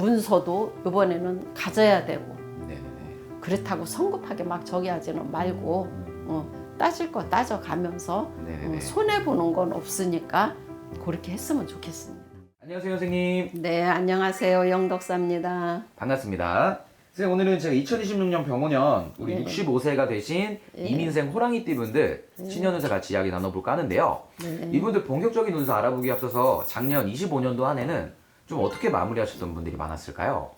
문서도 이번에는 가져야 되고 네네네. 그렇다고 성급하게 막 저기 하지는 말고 어, 따질 거 따져가면서 네네네. 어, 손해 보는 건 없으니까 그렇게 했으면 좋겠습니다. 안녕하세요, 선생님. 네, 안녕하세요. 영덕사입니다. 반갑습니다. 선생님, 오늘은 제가 2026년 병원년 우리 네. 65세가 되신 이민생 호랑이띠 분들 신년운세 같이 이야기 나눠볼까 하는데요. 네. 이분들 본격적인 운세 알아보기 앞서서 작년 25년도 한 해는 좀 어떻게 마무리하셨던 분들이 많았을까요?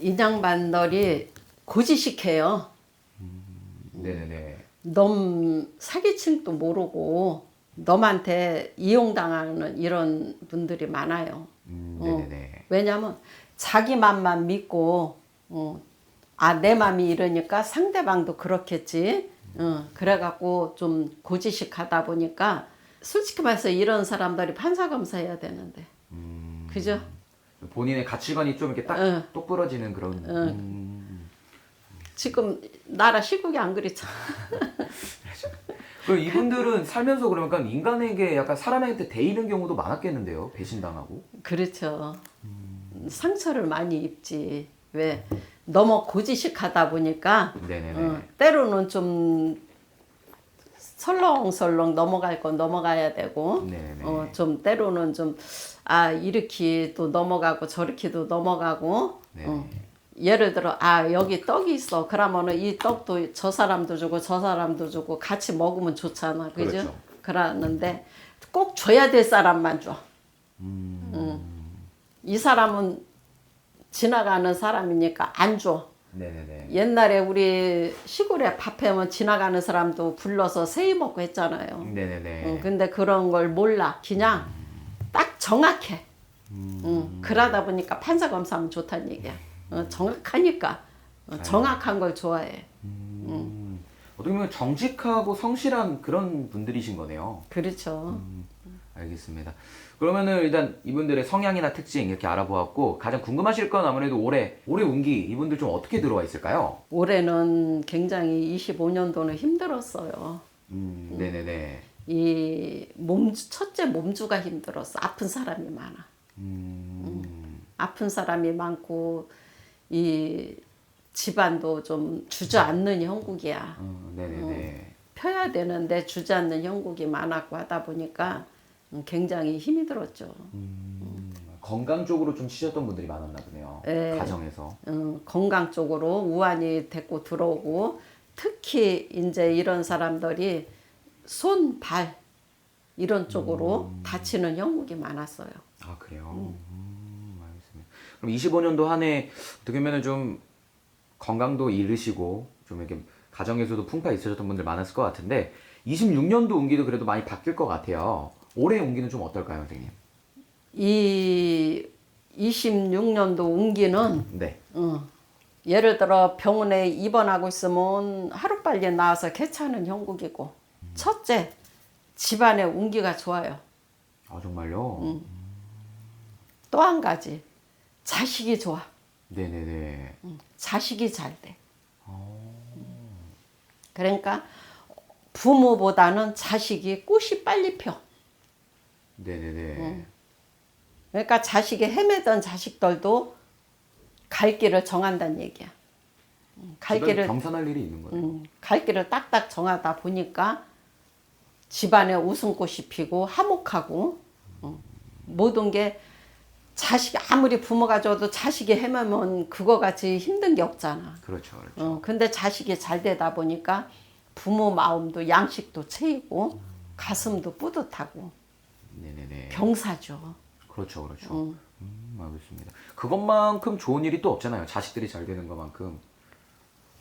인양반들이 고지식해요. 네네네. 넘 사기칠도 모르고 넘한테 이용당하는 이런 분들이 많아요. 음, 어. 네네네. 왜냐면 자기 맘만 믿고 어, 아내 맘이 이러니까 상대방도 그렇겠지. 어, 그래갖고 좀 고지식하다 보니까 솔직히 말해서 이런 사람들이 판사 검사해야 되는데 음, 그죠? 본인의 가치관이 좀 이렇게 딱 응. 똑부러지는 그런. 응. 음. 지금 나라 시국이 안 그렇잖아. 그럼 이분들은 살면서 그러니까 인간에게 약간 사람한테 대이는 경우도 많았겠는데요. 배신당하고. 그렇죠. 상처를 많이 입지. 왜 너무 고지식하다 보니까 네네네. 어, 때로는 좀 설렁설렁 넘어갈 건 넘어가야 되고 네네. 어, 좀 때로는 좀 아 이렇게 또 넘어가고 저렇게도 넘어가고 네. 어, 예를 들어 아 여기 떡이 있어 그러면은 이 떡도 저 사람도 주고 저 사람도 주고 같이 먹으면 좋잖아 그죠? 그렇죠. 그러는데 꼭 줘야 될 사람만 줘. 음. 응. 이 사람은 지나가는 사람이니까 안 줘. 네네네. 옛날에 우리 시골에 밥 해면 지나가는 사람도 불러서 세이 먹고 했잖아요. 네네네. 응, 근데 그런 걸 몰라. 그냥 딱 정확해. 음. 응, 그러다 보니까 판사 검사하면 좋다는 얘기야. 어, 정확하니까. 어, 정확한 걸 좋아해. 음. 어떻게 보면 정직하고 성실한 그런 분들이신 거네요. 그렇죠. 알겠습니다. 그러면은 일단 이분들의 성향이나 특징 이렇게 알아보았고 가장 궁금하실 건 아무래도 올해 올해 운기 이분들 좀 어떻게 들어와 있을까요? 올해는 굉장히 25년도는 힘들었어요. 음, 네네네. 이 몸주, 첫째 몸주가 힘들었어. 아픈 사람이 많아. 음, 아픈 사람이 많고 이 집안도 좀 주저앉는 형국이야. 어, 네네네. 펴야 되는데 주저앉는 형국이 많았고 하다 보니까 굉장히 힘이 들었죠. 음, 건강 쪽으로 좀 치셨던 분들이 많았나 보네요. 네. 가정에서. 어, 건강 쪽으로 우환이 데리고 들어오고 특히 이제 이런 사람들이 손, 발 이런 쪽으로 다치는 형국이 많았어요. 아 그래요. 음, 알겠습니다. 그럼 25년도 한 해 어떻게 보면은 좀 건강도 잃으시고 좀 이렇게 가정에서도 풍파 있으셨던 분들 많았을 것 같은데 26년도 운기도 그래도 많이 바뀔 것 같아요. 올해 운기는 좀 어떨까요, 선생님? 이 26년도 운기는 네. 어, 예를 들어 병원에 입원하고 있으면 하루빨리 나와서 개차는 형국이고 첫째 집안의 운기가 좋아요. 아 정말요? 또한 가지 자식이 좋아. 네네네. 자식이 잘 돼. 그러니까 부모보다는 자식이 꽃이 빨리 펴. 네네 네. 그러니까 자식이 헤매던 자식들도 갈 길을 정한다는 얘기야. 음, 갈 길을 경선할 일이 있는 거예요. 음, 갈 길을 딱딱 정하다 보니까 집안에 웃음꽃이 피고 화목하고 어, 모든 게 자식 아무리 부모가 줘도 자식이 헤매면 그거 같이 힘든 게 없잖아. 그렇죠, 그렇죠. 어, 근데 자식이 잘 되다 보니까 부모 마음도 양식도 채이고 가슴도 뿌듯하고 네네네. 병사죠. 그렇죠, 그렇죠. 어. 음, 알겠습니다. 그것만큼 좋은 일이 또 없잖아요. 자식들이 잘 되는 것만큼.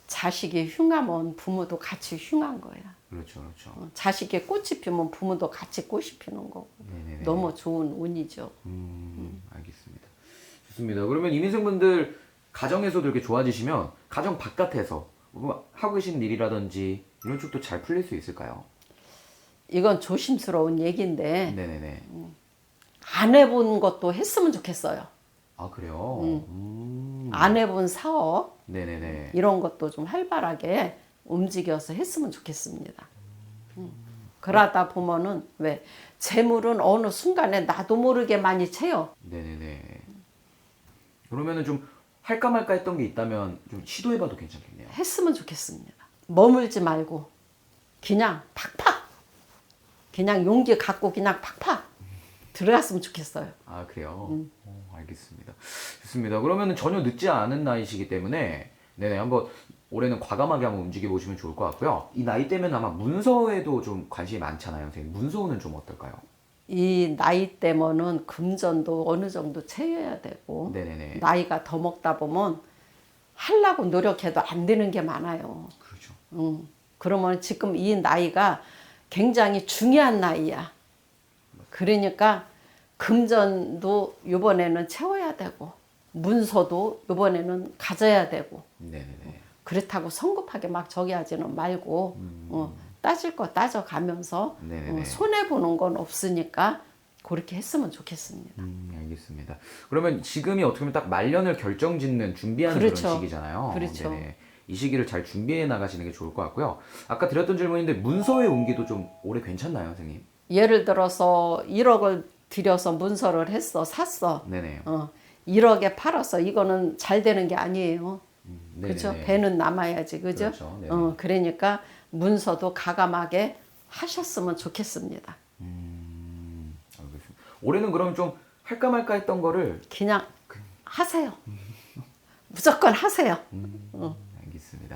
자식이 흉하면 부모도 같이 흉한 거야. 그렇죠, 그렇죠. 어, 자식이 꽃이 피면 부모도 같이 꽃이 피는 거고. 네네네. 너무 좋은 운이죠. 음, 알겠습니다. 좋습니다. 그러면 이민생 분들 가정에서도 이렇게 좋아지시면 가정 바깥에서 뭐 하고 계신 일이라든지 이런 쪽도 잘 풀릴 수 있을까요? 이건 조심스러운 얘기인데 네네네. 안 해본 것도 했으면 좋겠어요. 아 그래요? 음. 안 해본 사업 네네네. 이런 것도 좀 활발하게 움직여서 했으면 좋겠습니다. 음. 그러다 보면은 왜 재물은 어느 순간에 나도 모르게 많이 채요. 네네네. 그러면은 좀 할까 말까 했던 게 있다면 좀 시도해봐도 괜찮겠네요. 했으면 좋겠습니다. 머물지 말고 그냥 팍팍 그냥 용기 갖고 그냥 팍팍 들어갔으면 좋겠어요. 아 그래요. 어, 알겠습니다. 좋습니다. 그러면은 전혀 늦지 않은 나이시기 때문에 네네 한번 올해는 과감하게 한번 움직여 보시면 좋을 것 같고요. 이 나이 때면 아마 문서에도 좀 관심이 많잖아요, 선생님. 문서는 좀 어떨까요? 이 나이 때면은 금전도 어느 정도 채워야 되고 네네네. 나이가 더 먹다 보면 하려고 노력해도 안 되는 게 많아요. 그렇죠. 음, 그러면 지금 이 나이가 굉장히 중요한 나이야. 그러니까 금전도 이번에는 채워야 되고 문서도 이번에는 가져야 되고 네네네. 그렇다고 성급하게 막 저기 하지는 말고 어, 따질 거 따져가면서 음. 네네네. 어, 손해 보는 건 없으니까 그렇게 했으면 좋겠습니다. 음, 알겠습니다. 그러면 지금이 어떻게 보면 딱 말년을 결정짓는 준비하는 그런 그렇죠. 시기잖아요. 그렇죠. 네네. 이 시기를 잘 준비해 나가시는 게 좋을 것 같고요. 아까 드렸던 질문인데 문서의 운기도 좀 올해 괜찮나요, 선생님? 예를 들어서 1억을 들여서 문서를 했어 샀어 네네. 어, 1억에 팔았어 이거는 잘 되는 게 아니에요. 음, 그렇죠? 배는 남아야지, 그죠? 그렇죠. 네네. 어, 그러니까 문서도 가감하게 하셨으면 좋겠습니다. 음, 알겠습니다. 올해는 그럼 좀 할까 말까 했던 거를 그냥 하세요. 무조건 하세요. 음, 알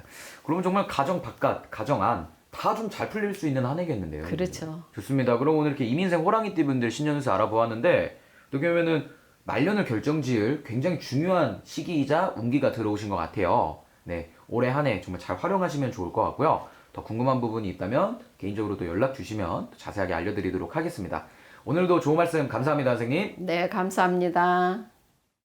겠습니다. 그러면 정말 가정 바깥, 가정 안 다 좀 잘 풀릴 수 있는 한 해겠는데요. 그렇죠. 좋습니다. 그럼 오늘 이렇게 이민생 호랑이띠 분들 신년运세 알아보았는데 어떻게 보면은 말년을 결정지을 굉장히 중요한 시기이자 운기가 들어오신 것 같아요. 네, 올해 한 해 정말 잘 활용하시면 좋을 것 같고요. 더 궁금한 부분이 있다면 개인적으로 또 연락 주시면 또 자세하게 알려드리도록 하겠습니다. 오늘도 좋은 말씀 감사합니다, 선생님. 네, 감사합니다.